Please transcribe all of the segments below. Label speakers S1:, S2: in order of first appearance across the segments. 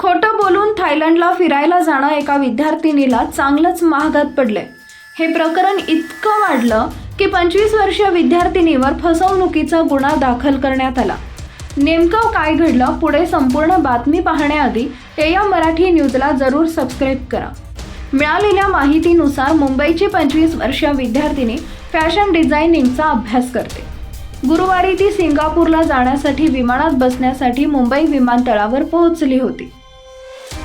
S1: खोटं बोलून थायलंडला फिरायला जाणं एका विद्यार्थिनीला चांगलंच महागात पडलंय. हे प्रकरण इतकं वाढलं की पंचवीस वर्षीय विद्यार्थिनीवर फसवणुकीचा गुन्हा दाखल करण्यात आला. नेमकं काय घडलं पुढे संपूर्ण बातमी पाहण्याआधी ए या मराठी न्यूजला जरूर सबस्क्राईब करा. मिळालेल्या माहितीनुसार मुंबईची पंचवीस वर्षीय विद्यार्थिनी फॅशन डिझायनिंगचा अभ्यास करते. गुरुवारी ती सिंगापूरला जाण्यासाठी विमानात बसण्यासाठी मुंबई विमानतळावर पोहोचली होती.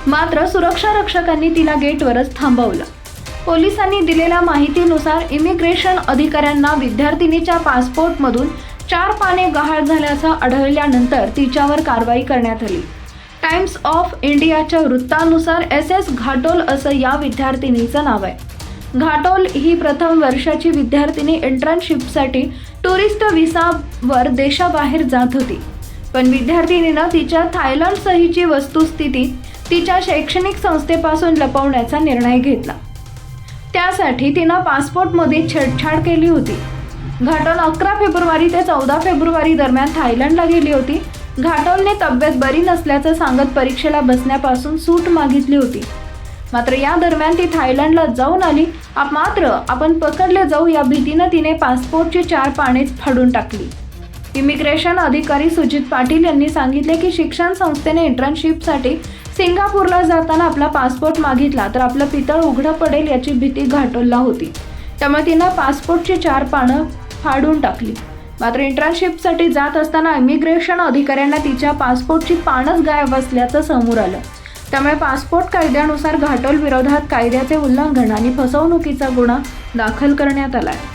S1: मात्र सुरक्षा रक्षकांनी तिला गेटवरच थांबवलं. पोलिसांनी दिलेल्या माहितीनुसार इमिग्रेशन अधिकाऱ्यांना विद्यार्थिनीच्या पासपोर्टमधून चार पाने गहाळ झाल्याचं आढळल्यानंतर तिच्यावर कारवाई करण्यात आली. टाइम्स ऑफ इंडियाच्या वृत्तानुसार एस एस घाटोल असं या विद्यार्थिनीचं नाव आहे. घाटोल ही प्रथम वर्षाची विद्यार्थिनी इंटर्नशिपसाठी टुरिस्ट व्हिसावर देशाबाहेर जात होती. पण विद्यार्थिनीनं तिच्या थायलंड सहीची वस्तुस्थिती तिच्या शैक्षणिक संस्थेपासून लपवण्याचा निर्णय घेतला. त्यासाठी तिनं पासपोर्टमध्ये छेडछाड केली होती. घाटोल अकरा फेब्रुवारी ते चौदा फेब्रुवारी दरम्यान थायलंडला गेली होती. घाटोलने तब्येत बरी नसल्याचं सांगत परीक्षेला बसण्यापासून सूट मागितली होती. मात्र या दरम्यान ती थायलंडला जाऊन आली. मात्र आपण पकडले जाऊ या भीतीनं तिने पासपोर्टची चार पानेच फाडून टाकली. इमिग्रेशन अधिकारी सुजित पाटील यांनी सांगितले की शिक्षण संस्थेने इंटर्नशिपसाठी सिंगापूरला जाताना आपला पासपोर्ट मागितला तर आपलं पितळ उघडं पडेल याची भीती घाटोलला होती. त्यामुळे तिनं पासपोर्टची चार पानं फाडून टाकली. मात्र इंटर्नशिपसाठी जात असताना इमिग्रेशन अधिकाऱ्यांना तिच्या पासपोर्टची पानच गायब असल्याचं समोर आलं. त्यामुळे पासपोर्ट कायद्यानुसार घाटोल विरोधात कायद्याचे उल्लंघन आणि फसवणुकीचा गुन्हा दाखल करण्यात आला आहे